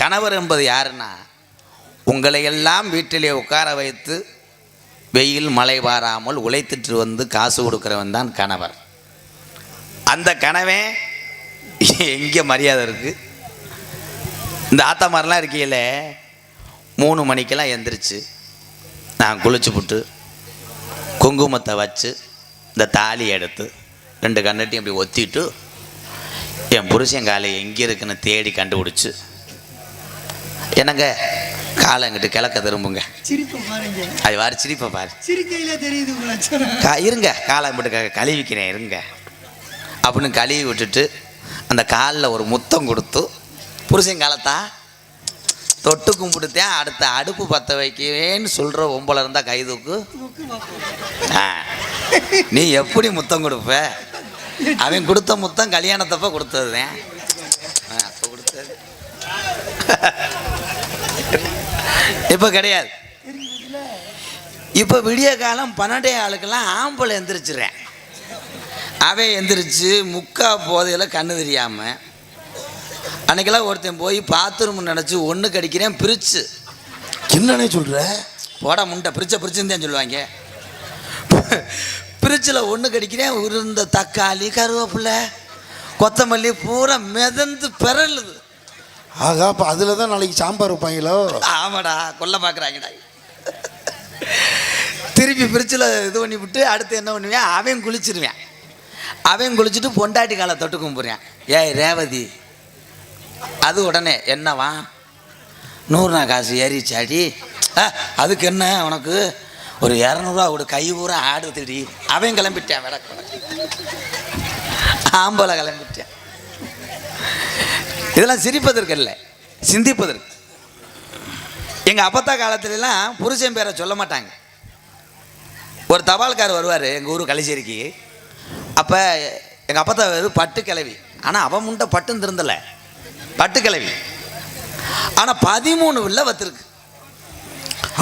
கணவர் என்பது யாருன்னா உங்களை எல்லாம் வீட்டிலே உட்கார வைத்து வெயில் மழை வாராமல் உழைத்துட்டு வந்து காசு கொடுக்குறவன் தான் கணவர். அந்த கனவே எங்கே மரியாதை இருக்குது இந்த ஆத்தா மாதிரிலாம் இருக்கையில் மூணு மணிக்கெல்லாம் எந்திரிச்சு நான் குளிச்சு புட்டு குங்குமத்தை வச்சு இந்த தாலி எடுத்து ரெண்டு கண்ணட்டையும் அப்படி ஒத்திட்டு என் புருஷன் காலை எங்கே இருக்குன்னு தேடி கண்டுபிடிச்சி என்னங்க? காலை எங்கிட்ட கிழக்க திரும்புங்க. அது வாரி சிரிப்பை பாரு. கா இருங்க. காலை மட்டும் கழுவிக்கிறேன் இருங்க. அப்படின்னு கழுவி விட்டுட்டு அந்த காலில் ஒரு முத்தம் கொடுத்து புருஷன் காலத்தா தொட்டு கும்பிட்டுத்தேன் அடுத்த அடுப்பு பற்ற வைக்கவேன்னு சொல்கிற ஒம்பளை இருந்தால் கைதூக்கு. நீ எப்படி முத்தம் கொடுப்ப? அவன் கொடுத்த முத்தம் கல்யாணத்தப்ப கொடுத்ததுதான் அப்ப கொடுத்தது. இப்போ கிடையாது. இப்போ விடிய காலம் பன்னெண்டே ஆளுக்கெல்லாம் ஆம்பளை எந்திரிச்சிடுறேன். அவன் எந்திரிச்சு முக்கா போதையில் கண்ணு தெரியாமல் அன்னைக்கெல்லாம் ஒருத்தன் போய் பாத்ரூம் நினச்சி ஒன்று கடிக்கிறேன் பிரிச்சு. என்னன்னே சொல்ற? போட முண்டை பிரிச்ச பிரிச்சுன்னு சொல்லுவாங்க. பிரிட்ஜில் ஒன்று கடிக்கிறேன் உருந்த தக்காளி கருவேப்பிலை கொத்தமல்லி பூரா மிதந்து பிறலுது ஆகா அப்ப அதுல தான் நாளைக்கு சாம்பார் வைப்பாங்களோ? ஆமாடா கொல்ல பார்க்குறாங்கடா திருப்பி பிரிட்ஜில் இது பண்ணி விட்டு அடுத்து என்ன பண்ணுவேன்? அவன் குளிச்சிருவேன். அவன் குளிச்சுட்டு பொண்டாட்டி காலை தொட்டு கும்பிட்றேன். ஏய் ரேவதி அது உடனே என்னவா? நூறுநா காசு ஏறிச்சாடி. அதுக்கு என்ன உனக்கு? ஒரு இரநூறுவா ஒரு கை பூரா ஆடு திடி அவன் கிளம்பிட்டேன் விளக்கு ஆம்பளை கிளம்பிட்டேன். இதெல்லாம் சிரிப்பதற்கு இல்லை சிந்திப்பதற்கு. எங்கள் அப்பத்தா காலத்துலலாம் புருஷன் பேரை சொல்ல மாட்டாங்க. ஒரு தபால்கார் வருவார் எங்கள் ஊர் கலைச்சேரிக்கு. அப்போ எங்கள் அப்பத்தா பேர் பட்டு கிளவி ஆனால் அவன் முண்டை பட்டுன்னு திருந்தலை. பட்டு கிளவி ஆனால் பதிமூணு வில்ல வத்திருக்கு.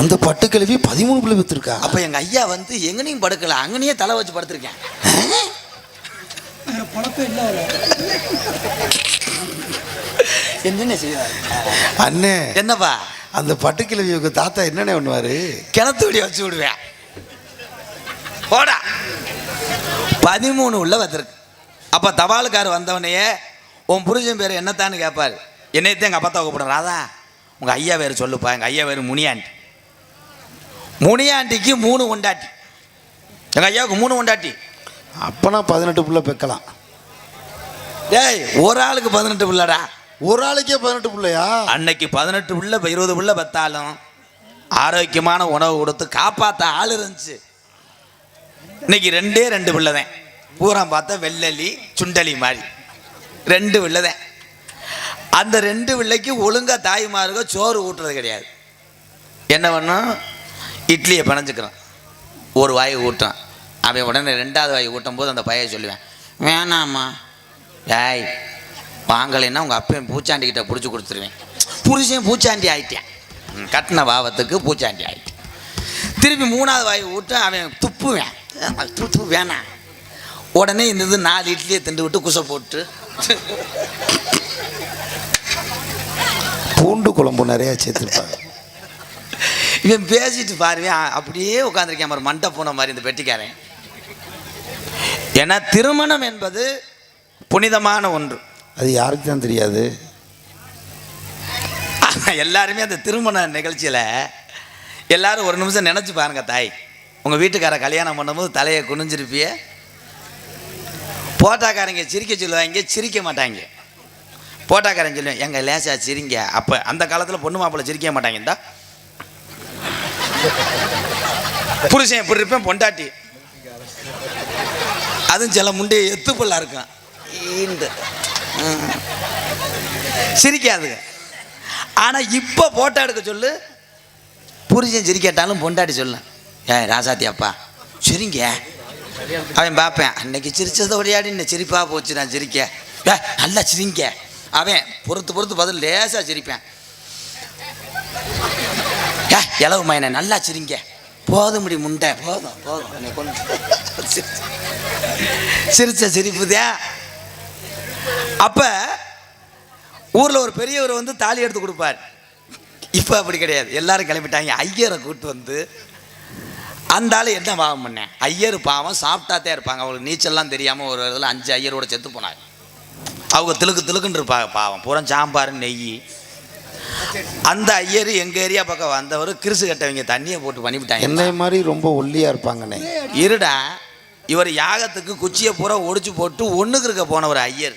அந்த பட்டுக்கிழவி பதிமூணு பிள்ளை வித்துருக்கா? அப்போ எங்கள் ஐயா வந்து எங்கனையும் படுக்கல அங்கனையே தலை வச்சு படுத்திருக்கேன். இல்லை என்னென்ன செய்வார்? அண்ணே. என்னப்பா? அந்த பட்டுக்கிழவி உங்க தாத்தா என்னண்ணே பண்ணுவாரு? கிணத்து வெடி வச்சு விடுவேன். போடா. பதிமூணு உள்ள வந்திருக்கு. அப்போ தபாலுக்கார் வந்தவனையே உன் புருஷன் பேர் என்னத்தான்னு கேட்பார் என்னையத்தான் எங்கள் அப்பா கூப்பிடுறேன் ராதா உங்கள் ஐயா பேர் சொல்லுப்பா. எங்கள் ஐயா பேர் முனியாண்டி. முனியாண்டிக்கு மூணு கொண்டாட்டி எங்கள் ஐயாவுக்கு மூணு கொண்டாட்டி அப்பனா பதினெட்டு பிள்ளை பெக்கலாம். டேய் ஒரு ஆளுக்கு பதினெட்டு பிள்ளைடா. ஒரு ஆளுக்கே பதினெட்டு பிள்ளையா? அன்னைக்கு பதினெட்டு பிள்ளை இருபது பிள்ளை பத்தாலும் ஆரோக்கியமான உணவு கொடுத்து காப்பாற்ற ஆள் இருந்துச்சு. இன்னைக்கு ரெண்டே ரெண்டு பிள்ளை தான் பூரா பார்த்தா வெள்ளலி சுண்டலி மாதிரி. ரெண்டு பிள்ளை தான் அந்த ரெண்டு பிள்ளைக்கு ஒழுங்காக தாய்மாருக சோறு ஊட்டுறது கிடையாது. என்ன பண்ணும்? இட்லியை பிணைஞ்சுக்கிறான். ஒரு வாய் ஊட்டுறான். அவன் உடனே ரெண்டாவது வாய் ஊட்டும் போது அந்த பையன் சொல்லுவேன் வேணாம்மா. ஏய் வாங்கலைன்னா உங்கள் அப்பையும் பூச்சாண்டிக்கிட்ட பிடிச்சி கொடுத்துருவேன். புருஷன் பூச்சாண்டி ஆயிட்டேன். கட்டின பாவத்துக்கு பூச்சாண்டி ஆயிட்டேன். திருப்பி மூணாவது வாய் விட்டு அவன் துப்புவேன். துப்பு வேணாம் உடனே இந்த இது நாலு இட்லியை திண்டு விட்டு குசை போட்டு. பூண்டு குழம்பு நிறைய சேர்த்துருப்பாங்க. இவன் பேசிட்டு பாருவேன் அப்படியே உட்காந்துருக்கேன் ஒரு மண்டை பூனை மாதிரி இந்த பெட்டிக்காரன். ஏன்னா திருமணம் என்பது புனிதமான ஒன்று. அது யாருக்கு தான் தெரியாது எல்லாருமே அந்த திருமண நிகழ்ச்சியில் எல்லாரும் ஒரு நிமிஷம் நினச்சி பாருங்க தாய். உங்கள் வீட்டுக்கார கல்யாணம் பண்ணும்போது தலையை குனிஞ்சிருப்பிய. போட்டாக்காரங்க சிரிக்க சொல்லுவாங்க சிரிக்க மாட்டாங்க. போட்டாக்காரன் சொல்லுவேன் எங்க லேசா சிரிங்க. அப்போ அந்த காலத்தில் பொண்ணு மாப்பிள்ளை சிரிக்க மாட்டாங்க இந்தா. புருஷன் எப்படி இருப்பேன்? பொண்டாட்டி. அதுவும் சில முண்டை எத்துப்பல்லா இருக்கும் இந்த ம். சிரிக்காதுங்க. ஆனால் இப்போ போட்டோ எடுக்க சொல்லு. புருஷன் சிரிக்காட்டாலும் பொண்டாட்டி சொல்லலாம். ஏ ராசாத்தி அப்பா சிரிங்க. அவன் பார்ப்பேன் அன்னைக்கு சிரிச்சதை விளையாடி இந்த சிரிப்பாக போச்சு நான் சிரிக்க. ஏ நல்லா சிரிங்க. அவன் பொறுத்து பொறுத்து பதில் லேசாக சிரிப்பேன். ஏ இளவு மயனை நல்லா சிரிங்க. போதும் முடி முண்டை போதும் போதும். என்னை கொண்டு சிரிச்ச சிரிப்புதே அப்போ ஊரில் ஒரு பெரியவர் வந்து தாலி எடுத்து கொடுப்பார். இப்போ அப்படி கிடையாது. எல்லாரும் கிளம்பிட்டாங்க. ஐயரை கூட்டு வந்து அந்த ஆள் என்ன பாவம் பண்ணேன் ஐயர் பாவம் சாப்பிட்டாத்தே இருப்பாங்க. அவங்களுக்கு நீச்சல்லாம் தெரியாமல் ஒரு இதில் அஞ்சு ஐயரோட செத்து போனாங்க. அவங்க திலுக்கு திலுக்குன்னு இருப்பாங்க பாவம். பூரா சாம்பார் நெய். அந்த ஐயர் எங்கள் ஏரியா பக்கம் வந்தவர் கிறிசு கட்டவங்க தண்ணியை போட்டு பண்ணிவிட்டாங்க என்னை மாதிரி ரொம்ப ஒல்லியா இருப்பாங்கண்ணே. இருடா இவர் யாகத்துக்கு குச்சியை பூரா ஒடிச்சு போட்டு ஒன்றுக்கு இருக்க போன ஒரு ஐயர்.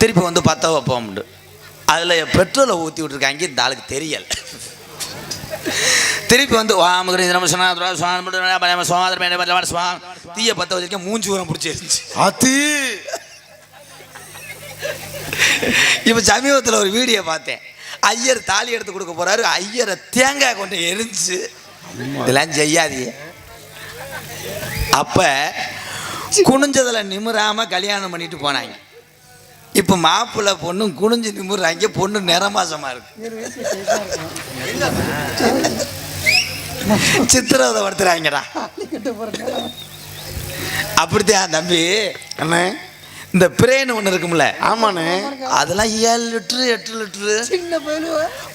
திருப்பி வந்து பத்த வைப்போம்ண்டு அதில் பெட்ரோலை ஊற்றி விட்ருக்காங்க இந்த ஆளுக்கு தெரியல. திருப்பி வந்து வாமகிரி நம்ம சொன்னா தீய பத்த வச்சிருக்கேன் மூஞ்சி உரம் பிடிச்சி இருந்துச்சு அது இப்போ சமீபத்தில் ஒரு வீடியோ பார்த்தேன். ஐயர் தாலி எடுத்து கொடுக்க போறாரு ஐயரை தேங்காய் கொண்டு எரிஞ்சு. இதெல்லாம் செய்யாதீங்க அப்ப குனிஞ்சதுல நிமிராம கல்யாணம் பண்ணிட்டு போனாங்க. இப்போ மாப்பிள்ளை பொண்ணும் குனிஞ்சு நிமிர்றாங்க பொண்ணு நிறமாசமா இருக்கு. சித்திரவதை படுத்துறாங்கடா. அப்படித்தான் தம்பி? அண்ணே. இந்த பிரேன் ஒன்று இருக்கும்ல. ஆமாண்ணே. அதெல்லாம் ஏழு லிட்டரு எட்டு லிட்டரு. சின்ன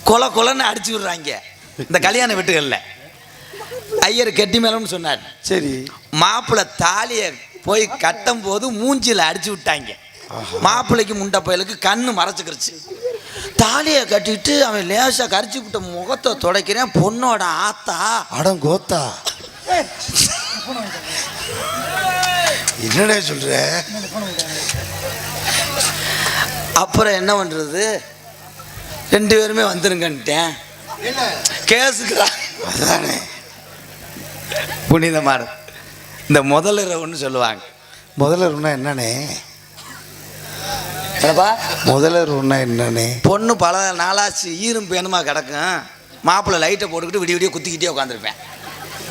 கொலை கொலைன்னு அடிச்சு விடுறாங்க. இந்த கல்யாண வீட்டுகளில். ஐயர் கெட்டி மேலம்னு சொன்னார். சரி. மாப்பிள்ளை தாலியை போய் கட்டும் போது மூஞ்சில அடிச்சு விட்டாங்க. மாப்பிள்ளைக்கு முண்டை பயலுக்கு கண்ணு மறைச்சுக்கிருச்சு. தாலியை கட்டிட்டு அவன் லேசா கரிச்சு விட்ட முகத்தை துடைக்கிறேன். பொண்ணோட ஆத்தா. அடம் கோத்தா. என்னடே சொல்ற? அப்புறம் என்ன பண்றது? ரெண்டு பேருமே வந்துருங்கன்ட்டேன். கேஸுக்குறா அதானே. புனிதமான இந்த முதல் இரவுன்னு சொல்லுவாங்க. முதல்ல ரூனா என்னண்ணே என்னப்பா? ரூனா என்னண்ணே பொண்ணு பல நாளாச்சு ஈரும் பேணுமா கிடக்கும்? மாப்பிள்ளை லைட்டை போட்டுக்கிட்டு விடிய விடிய குத்திக்கிட்டே உட்காந்துருப்பேன்.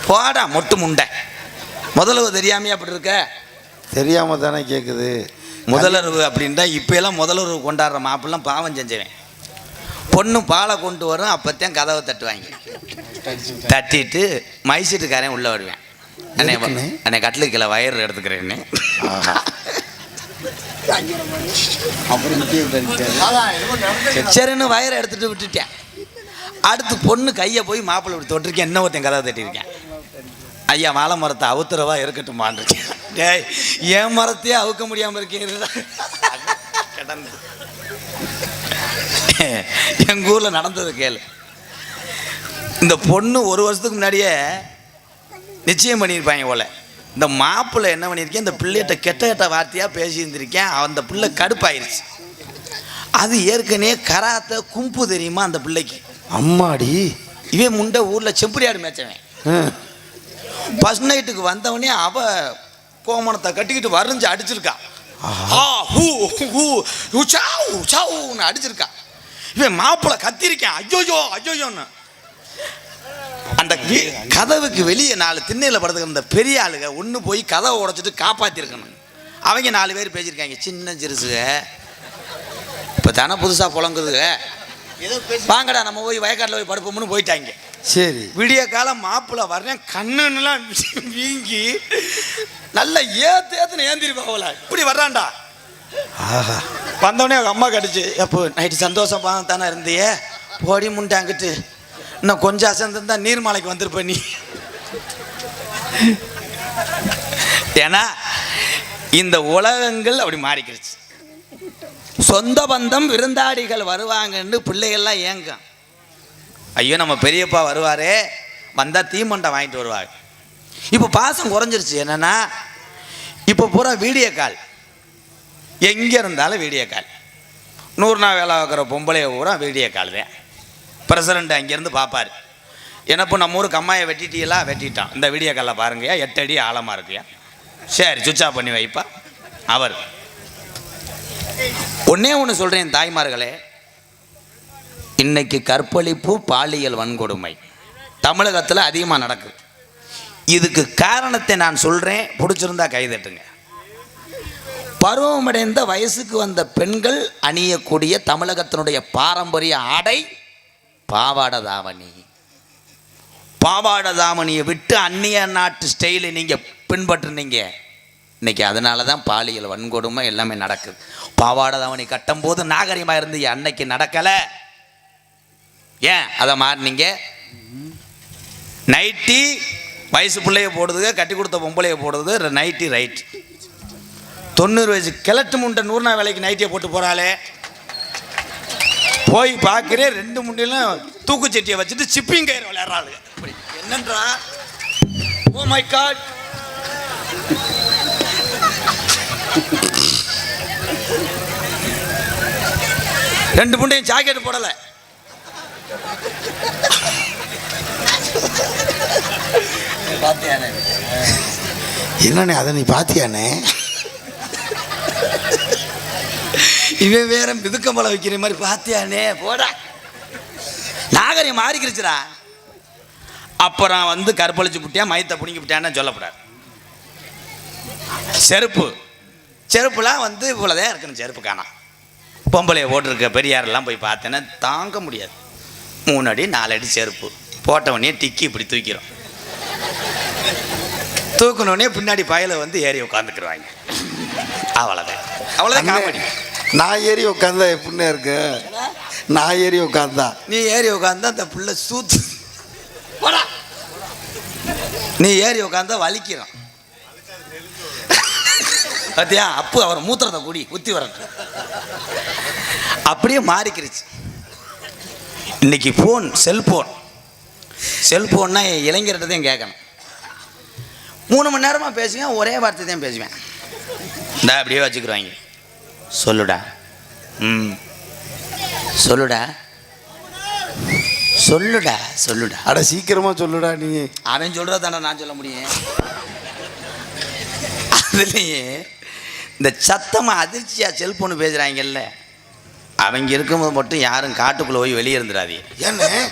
போடா மொட்டு முண்டை. முதல்ல தெரியாமையா அப்படி இருக்க? தெரியாம தானே கேக்குது. முதலுறவு அப்படின்ட்டா இப்போ எல்லாம் முதலுறவு கொண்டாடுற மாப்பிள்ளாம் பாவம் செஞ்சவன். பொண்ணு பாலை கொண்டு வரும் அப்போத்தான் கதவை தட்டுவாங்க. தட்டிட்டு மைசீட்டுக்காரன் உள்ளே வருவேன். அண்ணே? அண்ணே கட்டிலுக்கு கீழே வயர் எடுத்துக்கிறேன்னு. ஆஹா. சரின்னு வயரை எடுத்துட்டு விட்டுட்டேன். அடுத்து பொண்ணு கையை போய் மாப்பிள்ளை இப்படி தொட்டிருக்கேன். இன்னும் ஒருத்தன் கதை தட்டியிருக்கேன். ஐயா வாழை மரத்தை அவுத்துறவா இருக்கட்டுமான்றிருக்கேன் டேய் என் மரத்தையே அவுக்க முடியாமல் இருக்கேன் கிடந்து எங்க ஊர்ல நடந்தது கேளு. இந்த பொண்ணு ஒரு வருஷத்துக்கு முன்னாடியே நிச்சயம் பண்ணியிருப்பாங்க போல. இந்த மாப்பிள்ளை என்ன பண்ணியிருக்கேன்? இந்த பிள்ளைகிட்ட கெட்ட கெட்ட வார்த்தையாக பேசியிருந்திருக்கேன். அந்த பிள்ளை கடுப்பாயிருச்சு. அது ஏற்கனவே கராத்த கும்பு தெரியுமா அந்த பிள்ளைக்கு? அம்மாடி. இவன் முண்டை ஊரில் செம்பரியாடு மேய்ச்சவன். ஆ. ஃபர்ஸ்ட் நைட்டுக்கு வந்தவனே அவ கோமணத்தை கட்டிக்கிட்டு வரைஞ்சு அடிச்சிருக்கா. அடிச்சிருக்கா. இவன் மாப்பிள்ளை கத்திருக்கேன். ஐயோயோ ஐயோயோன்னு. அந்த கதவுக்கு வெளியே நாலு திண்ணையில் படுத்துக்கிற பெரிய ஆளுங்க ஒன்று போய் கதவை உடைச்சிட்டு காப்பாற்றிருக்கணும் அவங்க நாலு பேர் பேசியிருக்காங்க சின்ன சிறுசுக. இப்போ தானே புதுசாக புழங்குதுங்க வாங்கடா நம்ம போய் வயக்காட்டில் போய் படுப்போம்னு போயிட்டாங்க. சரி. விடிய காலம் மாப்பிள்ளை வர்றேன் கண்ணுன்னெல்லாம் வீங்கி நல்லா ஏத்து ஏத்துன்னு ஏந்திருப்பாங்கள இப்படி வர்றான்டா. ஆஹா. வந்தோடனே அவங்க அம்மா கடிச்சு எப்போ நைட்டு சந்தோஷமா தானே இருந்தியே? போடி முண்டாங்கிட்டு இன்னும் கொஞ்சம் அசந்திருந்தா நீர்மலைக்கு வந்திருப்ப நீ. ஏன்னா இந்த உலகங்கள் அப்படி மாறிக்கிடுச்சு சொந்த பந்தம் விருந்தாடிகள் வருவாங்கன்னு பிள்ளைகள்லாம் ஏங்கும். ஐயோ நம்ம பெரியப்பா வருவாரே வந்தால் தீமண்டை வாங்கிட்டு வருவாங்க இப்போ பாசம் குறைஞ்சிருச்சு. என்னென்னா இப்போ பூரா வீடியோ கால் எங்கே இருந்தாலும் வீடியோ கால் நூறு நாள் வேலை பார்க்குற பொம்பளைய பூரா வீடியோ கால் தான். பிரசிடண்ட் அங்கேருந்து பார்ப்பார். என்னப்போ நம்ம ஊருக்கு அம்மாயை வெட்டிட்டீங்களா? வெட்டிட்டான். இந்த வீடியோ காலில் பாருங்கய்யா எட்டு அடி ஆழமாக இருக்குயா சரி சுவிட்ச் ஆஃப் பண்ணி வைப்பா. அவர். ஒன்னே ஒன்று சொல்கிறேன் தாய்மார்களே. இன்னைக்கு கற்பழிப்பு பாலியல் வன்கொடுமை. தமிழகத்தில் அதிகமாக நடக்குது. இதுக்கு காரணத்தை நான் சொல்கிறேன் பிடிச்சிருந்தா கைதட்டுங்க பருவமடைந்த வயசுக்கு வந்த பெண்கள் அணியக்கூடிய தமிழகத்தினுடைய பாரம்பரிய ஆடை பாவாடை தாவணி பாவாடை தாவணியை விட்டு அந்நிய நாட்டு ஸ்டைலை நீங்கள் பின்பற்றுனீங்க. இன்னைக்கு அதனால தான் பாலியல் வன்கொடுமை எல்லாமே நடக்குது. பாவாடை தாவணி கட்டும் போது நாகரிகமாக இருந்து அன்னைக்கு நடக்கலை. ஏன்? அதை மாறினீங்க. நைட்டி வயசு பிள்ளைய போடுறது கட்டி கொடுத்த பொம்பளைய போடுறது நைட்டி ரைட் தொண்ணூறு வயசு கிழட்டு முண்டை நூறு நாள் வேலைக்கு நைட்டியை போட்டு போகிறாளே போய் பார்க்குறேன் ரெண்டு முண்டிலும் தூக்குச்சட்டியை வச்சுட்டு சிப்பிங் கயிறு விளையாடுறாள் இப்படி என்னன்றா? ஓ மை காட் ரெண்டு முண்டையும் ஜாக்கெட் போடலை. என்னண்ணே அதை நீ பாத்தியாண்ணே? இவன் வேற மிதுக்கம்பளம் வைக்கிற மாதிரி பாத்தியானே போடா. நாகரிகம் மாறிக்கிருச்சுடா. அப்புறம் வந்து கற்பழிச்சு விட்டியா மயத்தை பிடிங்கி விட்டியான்னு சொல்லக்கூடாது செருப்பு. செருப்புலாம் வந்து இவ்வளோதான் இருக்கணும் செருப்பு காணாம் பொம்பளைய போட்டிருக்க பெரியாரெல்லாம் போய் பார்த்தேன்னா தாங்க முடியாது. மூணு அடி நாலு அடி செருப்பு. போட்டவொடனே டிக்கி இப்படி தூக்கிறோம். தூக்கினோடனே பின்னாடி பயல வந்து ஏறி உட்காந்துக்கிடுவாங்க அவ்வளோதான் அவ்வளோதான் காமெடி. நான் ஏறி உட்காந்தா எப்படிண்ணே இருக்கு. நான் ஏறி உட்காந்தா நீ ஏறி உட்காந்தா அந்த புள்ள சூத்து. போடா. நீ ஏறி உட்காந்தா வலிக்கிறான். பாத்தியா? அப்பு அவர் மூத்திரத்தை குடி குத்தி வரட்டும் அப்படியே மாறிக்கிருச்சு. இன்னைக்கு ஃபோன் செல்போன் செல்போன்னா இளைஞர்கிட்ட தான் கேட்கணும். மூணு மணி நேரமாக பேசுவேன் ஒரே வார்த்தை தான் பேசுவேன். இந்த அப்படியே வச்சுக்கிறாங்க சொல்லுடா. ம். சொல்லுடா. சொல்லுடா சொல்லுடா. அட சீக்கிரமா சொல்லுடா நீ. அவன் சொல்கிறதாண்டா நான் சொல்ல முடியும். அதுலேயே இந்த சத்தமாக அதிர்ச்சியாக செல்ஃபோன் பேசுகிறாங்கல்ல அவங்க இருக்கும்போது மட்டும் யாரும் காட்டுக்குள்ளே போய் வெளியே இருந்துடாதீங்க. ஏண்ணே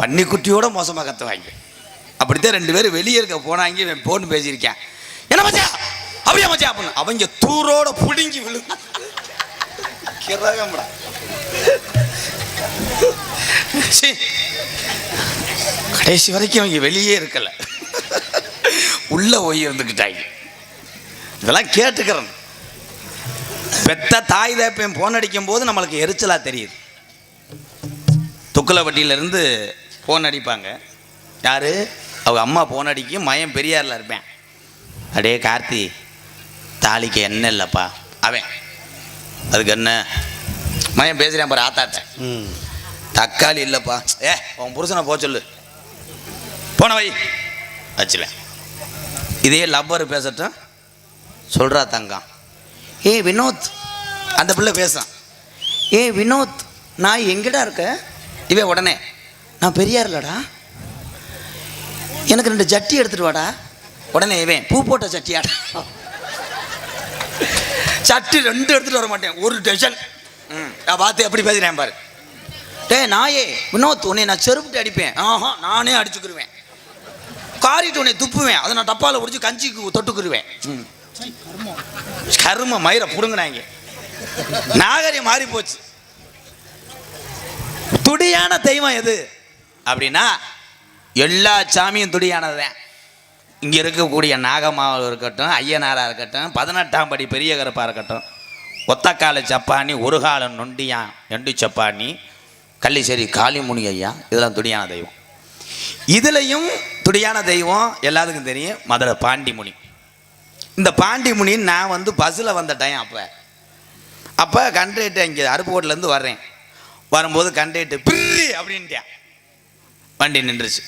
பன்னிக்குட்டியோட மோசமாக கத்துவாங்க. அப்படித்தான் ரெண்டு பேரும் வெளியே இருக்க போனாங்க இவன் போன் பேசியிருக்கேன். என்ன மச்சா அப்படியா மச்சா அப்படின்னு. அவங்க தூரோட புடுங்கி விழு. கிரகம்டா. கடைசி வரைக்கும் அவங்க வெளியே இருக்கல. உள்ள போய் இருந்துக்கிட்டாங்க. இதெல்லாம் கேட்டுக்கிறேன். பெத்த தாய் தேப்பையும் போன் அடிக்கும் போது நம்மளுக்கு எரிச்சலா தெரியுது. துக்குலப்பட்டியிலேருந்து ஃபோன் அடிப்பாங்க. யார்? அவங்க அம்மா ஃபோன் அடிக்கும். மயம் பெரியாரில் இருப்பேன். அடே கார்த்தி. தாலிக்கு என்ன இல்லைப்பா. அவன். அதுக்கு என்ன? மயம் பேசுகிறேன் பாரு ஆத்தாட்ட. தக்காளி இல்லைப்பா. ஏ உன் புருஷனை போக சொல்லு. போன வை. வச்சுல இதே லவ்வர் பேசட்டும். சொல்கிறா தங்கம். ஏ வினோத். அந்த பிள்ளை பேசும் ஏ வினோத் நான் எங்கடா இருக்க? இவன் உடனே நான் பெரியார் இல்லடா. எனக்கு ரெண்டு ஜட்டி எடுத்துட்டு வாடா. உடனே இவன் பூ போட்ட சட்டியாடா. சட்டி ரெண்டு எடுத்துட்டு வர மாட்டேன். ஒரு டெஷன் நான் பார்த்து எப்படி பேசுகிறேன் பாரு. டேய் நாயே வினோத் உன்னை நான் செருப்புட்டு அடிப்பேன். ஆஹா நானே அடிச்சுக்கிருவேன். காரிட்டு உன்னை துப்புவேன். அதை நான் டப்பாவில் பிடிச்சி கஞ்சிக்கு தொட்டுக்கிருவேன். ம். கரும மயிரை புடுங்கினாங்க. நாகரிகம் மாறி போச்சு. துடியான தெய்வம் எது? அப்படின்னா எல்லா சாமியும் துடியானதுதான். இங்கே இருக்கக்கூடிய நாகமாவில் இருக்கட்டும் ஐயனாராக இருக்கட்டும் பதினெட்டாம் படி பெரிய கருப்பாக இருக்கட்டும் ஒத்தக்கால சப்பானி ஒரு கால நொண்டியான் நொண்டி சப்பானி கள்ளிசேரி காளிமுனி ஐயா இதெல்லாம் துடியான தெய்வம். இதுலேயும் துடியான தெய்வம் எல்லாத்துக்கும் தெரியும் மதுரை பாண்டிமுனி. இந்த பாண்டிமுனி நான் வந்து பஸ்ஸில் வந்த டைம் அப்போ. அப்போ கண்ட்ரேட்டு இங்கே அருப்புக்கோட்டிலேருந்து வர்றேன். வரும்போது கண்ட்ரேட்டு பிரி அப்படின்ட்டேன். வண்டி நின்றுச்சு.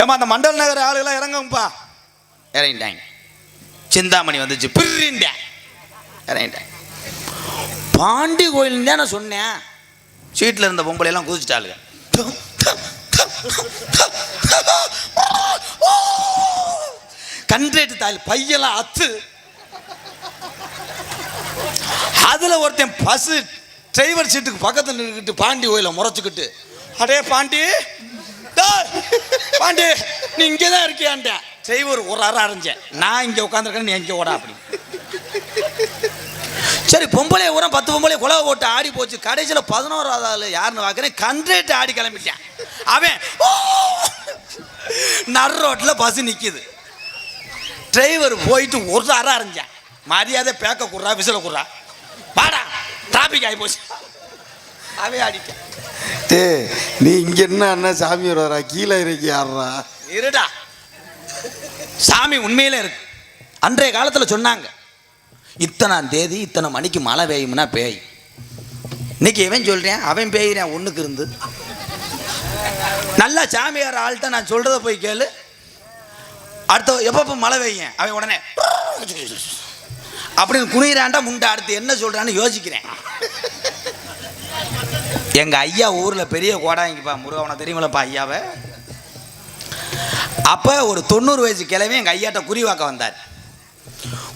ஏம்மா அந்த மண்டல் நகர் ஆளுகளாம் இறங்குங்கப்பா. இறங்கிட்டாங்க. சிந்தாமணி வந்துச்சு பிரிண்டேன் இறங்கிட்டேன் பாண்டி கோயில் தான் நான் சொன்னேன். சீட்டில் இருந்த பொம்பளை எல்லாம் குதிச்சிட்டாளுங்க கண்ட்ரேட்டு தாயில் பையெல்லாம் அத்து. அதில் ஒருத்தன் பஸ் டிரைவர் சீட்டுக்கு பக்கத்தில் நின்றுக்கிட்டு பாண்டி கோயிலை முறைச்சிக்கிட்டு அடே பாண்டி பாண்டி நீ இங்கே தான் இருக்கியான்ட்ட. செய்வர் ஒரு அரை அரைஞ்சேன் நான் இங்கே உட்காந்துருக்கேன் நீ எங்கே ஓடா அப்படி. சரி பொம்பளை உரம் பத்து பொம்பளை குழவை போட்டு ஆடி போச்சு. கடைசியில் பதினோராவது ஆள் யாருன்னு பார்க்குறேன். கண்ட்ரேட்டு ஆடி கிளம்பிட்டேன். அவன் நர் ரோட்டில் பஸ் நிற்கிது டிரைவர் போயிட்டு ஒரு அரை அரைஞ்சேன் மரியாதை பேக்க குடுறா விசில குடுறா. வாடா டிராஃபிக் ஆகி போச்சு. அவன் ஆடிட்டான். டே நீ இங்க என்ன அண்ணா சாமி வரா கீழே இறக்கி ஆடுறா. இருடா. சாமி உண்மையில இருக்கு. அன்றைய காலத்தில் சொன்னாங்க இத்தனாம் தேதி இத்தனை மணிக்கு மழை பெய்யும்னா பேய். இன்னைக்கு இவன் சொல்றேன்? அவன் பேய்றான் ஒண்ணுக்கு இருந்து. நல்லா சாமியார் ஆள்கிட்ட நான் சொல்றத போய் கேளு. அடுத்த எப்பப்போ மழை பெய்யும்? அவன் உடனே அப்படின்னு குனிறாண்டா முண்டை அடுத்து என்ன சொல்றான்னு யோசிக்கிறேன். எங்கள் ஐயா ஊரில் பெரிய கோடாங்கிப்பா முருகவனை தெரியுமில்லப்பா ஐயாவை? அப்போ ஒரு தொண்ணூறு வயசு கிழமை எங்கள் ஐயாட்ட குறிவாக்க வந்தார்.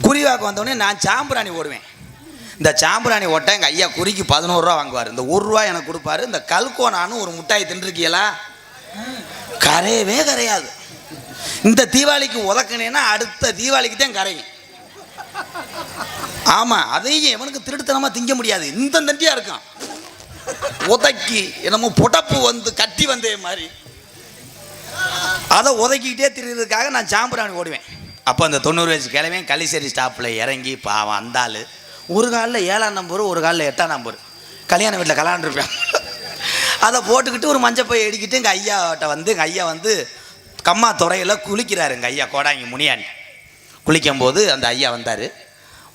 குறிவாக்க வந்தோடனே நான் சாம்பிராணி ஓடுவேன். இந்த சாம்பிராணி ஓட்டை எங்கள் ஐயா குறிக்கு பதினோருவா வாங்குவார். இந்த ஒரு ரூபா எனக்கு கொடுப்பாரு. இந்த கல்கோனான்னு ஒரு முட்டாய் தின்றுருக்கீங்களா கரையவே கரையாது. இந்த தீபாவளிக்கு உதக்கினேன்னா அடுத்த தீபாவளிக்கு தான் கரையும். ஆமாம் அதையும் எவனுக்கு திருட்டுத்தனமாக திங்க முடியாது. இந்த தண்டியாக இருக்கும் உதக்கி என்னமோ புடப்பு வந்து கட்டி வந்தே மாதிரி. அதை உதக்கிக்கிட்டே திரிகிறதுக்காக நான் சாம்பிராணி ஓடுவேன். அப்போ அந்த தொண்ணூறு வயசு கிழமையும் கலிசேரி ஸ்டாப்பில் இறங்கி பாவம் அந்த ஆள். ஒரு காலில் ஏழாம் நம்பர் ஒரு காலில் எட்டாம் நம்பர் கல்யாண வீட்டில் கலாண்டிருப்பேன். அதை போட்டுக்கிட்டு ஒரு மஞ்சப்பை எடுக்கிட்டு எங்கள் ஐயாட்ட வந்து எங்கள் ஐயா வந்து கம்மா துறையில் குளிக்கிறாரு எங்கள் ஐயா கோடாங்கி முனியாண்டி. குளிக்கும்போது அந்த ஐயா வந்தார்.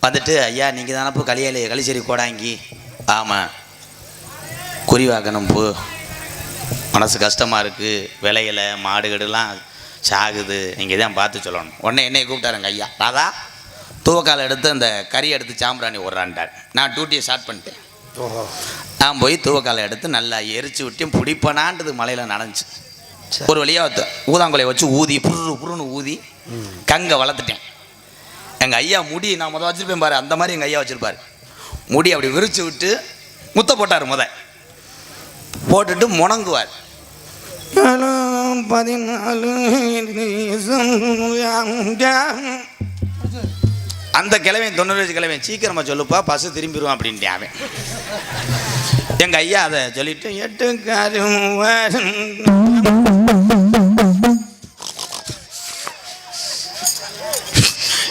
வந்துட்டு ஐயா நீங்கள் தானப்போ கலியாலே கலிசேரி கோடாங்கி? ஆமாம் குறிவாக்கணும் போ. மனசு கஷ்டமாக இருக்குது விலையில மாடுகடுலாம் சாகுது நீங்கள் தான் பார்த்து சொல்லணும். உடனே என்னைய கூப்பிட்டாருங்க ஐயா. ராதா தூவக்கால் எடுத்து அந்த கறி எடுத்து சாம்பிராணி விட்றான்ட்டார் நான் டியூட்டியை ஸ்டார்ட் பண்ணிட்டேன். நான் போய் தூவக்காலை எடுத்து நல்லா எரிச்சு விட்டேன் பிடிப்பனான்றது மலையில் நனைஞ்சு. ஒரு வழியாக ஊதாங்குலையை வச்சு ஊதி புரு புருன்னு ஊதி கங்கை வளர்த்துட்டேன். எங்கள் ஐயா முடி நான் முத வச்சிருப்பேன் பாரு அந்த மாதிரி எங்கள் ஐயா வச்சிருப்பாரு. முடி அப்படி விரிச்சு விட்டு முத்த போட்டார் முத போட்டுட்டு முணங்குவார். பதினாலு அந்த கிழவன் தொண்ணூறு வயசு கிழவன் சீக்கிரமா சொல்லுப்பா பசு திரும்பிடுவான் அப்படின்ட்டு அவன். எங்க ஐயா அதை சொல்லிட்டு எட்டு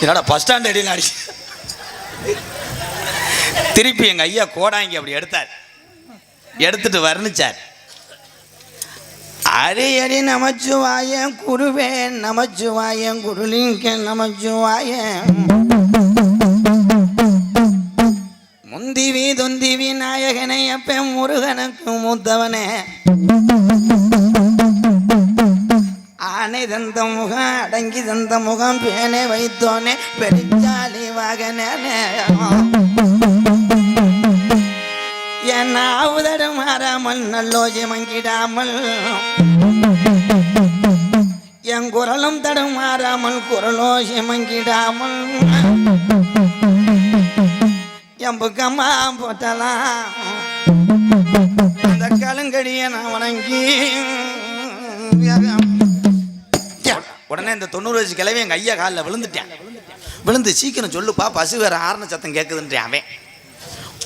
என்னடா பஸ் ஸ்டாண்ட் அடியில் அடி திருப்பி எங்க ஐயா கோடாங்கி அப்படி எடுத்தார். எடுத்துட்டு வர்ணிச்சார். அரி அரி நமச்சிவாய குருவே நமச்சிவாய குருலிங்க நமச்சிவாய முந்திவி தொந்திவி நாயகனை அப்ப முருகனுக்கு மூத்தவனே. ஆனை தந்த முகம் அடங்கி தந்த முகம் பேனை வைத்தோனே பெருஞ்சாலி வாகனே என்னாவுதடு மாறாமல் நல்லோஜி மங்கிடாமல். என் குரலும் தடுமாறாமல் குரலோசி மங்கிடாமல். எம்புக்கம்மா போட்டலாம். அந்த கலங்கடியை நான் வணங்கி. உடனே இந்த தொண்ணூறு வயசு கிளவி எங்கள் ஐயா காலில் விழுந்துட்டேன். விழுந்து சீக்கிரம் சொல்லுப்பா பசு வேற ஆரண சத்தம் கேட்குதுன்றேன் அவன்.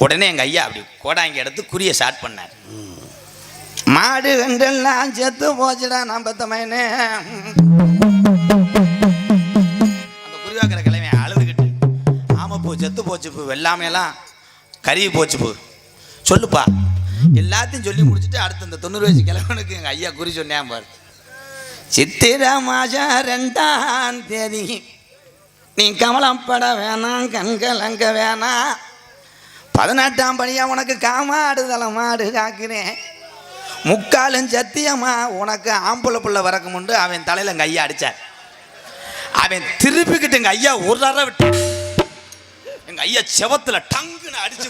உடனே எங்கள் ஐயா அப்படி கோடாங்கி எடுத்து குறிய ஸ்டார்ட் பண்ணார். மாடு கண்டெல்லாம் செத்து போச்சுடா நான் பத்தமையனே அந்த குறிவாக்கிற கிழமை அழுதுகிட்டு ஆமா செத்து போச்சு பூ வெள்ளாமையெல்லாம் கருகி போச்சு பூ. சொல்லுப்பா எல்லாத்தையும் சொல்லி முடிச்சுட்டு அடுத்து இந்த தொண்ணூறு வயசு கிழவனுக்கு எங்கள் ஐயா குறி சொன்னேன் பாரு. சித்திர மாசம் ரெண்டாம் தேதி. நீ கவலைப்பட வேணாம் கண்கள் அங்கே வேணாம். பதினெட்டாம் பணியா உனக்கு காமாடு மாடு காக்கிறேன். முக்காலும் சத்தியமா உனக்கு ஆம்பளை புள்ள வரக்கும் உண்டு. அவன் தலையில எங்கள் ஐயா அடிச்சார். அவன் திருப்பிக்கிட்டு எங்கள் ஐயா ஒரு அறை விட்டு எங்க ஐயா செவத்துல டங்குன்னு அடிச்சு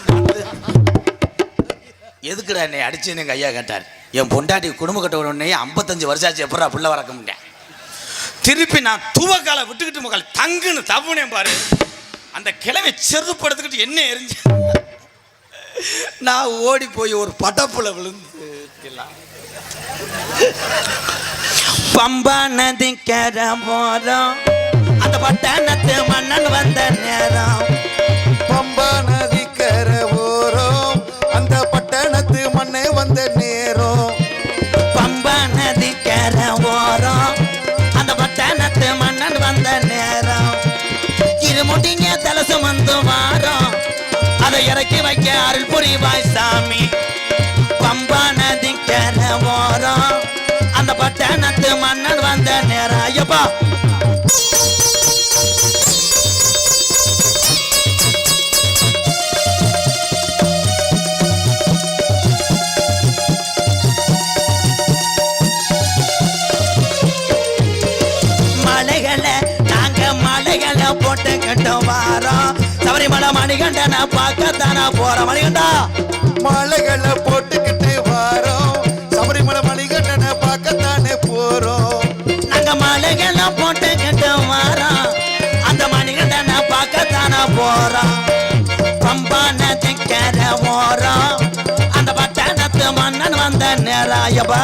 எதுக்குடா என்னை அடிச்சுன்னு எங்க ஐயா கேட்டார். என் பொண்டாட்டி குடும்ப கட்ட உடனே ஐம்பத்தஞ்சு வருஷம் ஆச்சு எப்படா புள்ள வரக்க முடியேன் திருப்பி நான் துவக்கால விட்டுக்கிட்டு மக்கள் தங்குன்னு தப்புனேன் பாரு. அந்த கிழமை செருப்படுத்துக்கிட்டு என்ன எரிஞ்சு நான் ஓடி போய் ஒரு பட்டப்புல விழுந்து பம்பா நதிக்கர போறோம் அந்த பட்டணத்து மன்னன் வந்த நேரம். பம்பா நதிக்கர ஓரம் அந்த பட்டணத்து மண்ணே வந்த நேரம். பம்பா நதிக்கர ஓரம் அந்த பட்டணத்து மன்னன் வந்த நேரம். முடிங்க தலை சுமந்து வாரம். அதை இறக்கி வைக்க அருள் புரிவாய் சாமி. பம்பா நதிக்கர ஓரம். அந்த பட்டணத்து மன்னன் வந்த நேரம் ஐயப்பா சபரிமலை மணிகண்டனை பார்க்கத்தானா போற மணிகண்டா? மலைகளை போட்டுக்கிட்டு வாரோம். சபரிமலை மணிகண்டனை பார்க்கத்தானே போறோம். நாங்க மலைகளை போட்டுக்கிட்டு வாரோம். அந்த மணிகண்டனை பார்க்கத்தானா போறோம். பம்பா நதிக்கர ஓரம். அந்த பட்டணத்து மன்னன் வந்த நேராயபா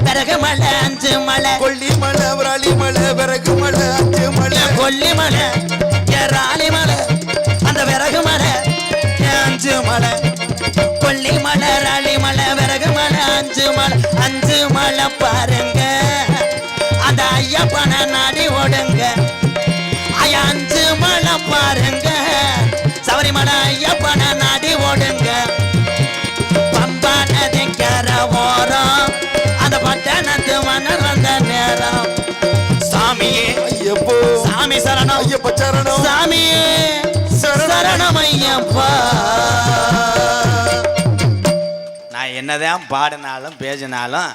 பிறகு மலை அஞ்சு மலை. கொல்லி மலை விரலி மலை விறகு மலை அஞ்சு மலை. கொல்லி மலை ராலி மலை. அந்த விறகு மலை அஞ்சு மலை. கொல்லி மலை ராலி மலை விறகு மலை அஞ்சு மலை. அஞ்சு மலை பாருங்க. அந்த ஐயப்பனை நாடி ஓடுங்க. ஐயா அஞ்சு மலை பாருங்க. சபரிமலை ஐயப்பனை நாடி ஓடுங்க. பம்பா நதிக்கர ஓரம் அந்த பட்டணத்து மன்னர் வந்த நேரம். சாமியே ஐயப்போ. சாமி சரணம். ஐயப்ப சரணம். சாமியே சரணம். ஐயப்பா. நான் என்னதான் பாடினாலும் பேசினாலும்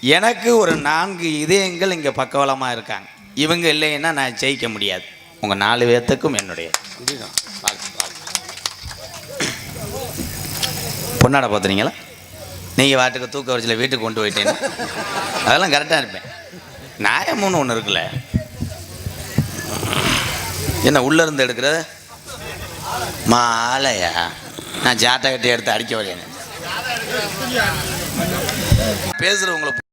எனக்கு ஒரு நான்கு இதயங்கள் இங்கே பக்கவலமாக இருக்காங்க. இவங்க இல்லைன்னா நான் ஜெயிக்க முடியாது. உங்கள் நாலு பேர்த்துக்கும் என்னுடைய. பொன்னாட பார்த்துறீங்களா? நீங்கள் வாட்டுக்கு தூக்க வரிசையில் வீட்டுக்கு கொண்டு போயிட்டேன்னு அதெல்லாம் கரெக்டாக இருப்பேன். நியாயம்னு ஒன்று இருக்குல்ல. என்ன உள்ள இருந்து எடுக்கிறது மாலையா? நான் ஜாட்டா கட்டி எடுத்து அடிக்க வரேன். பேசுகிறவங்களை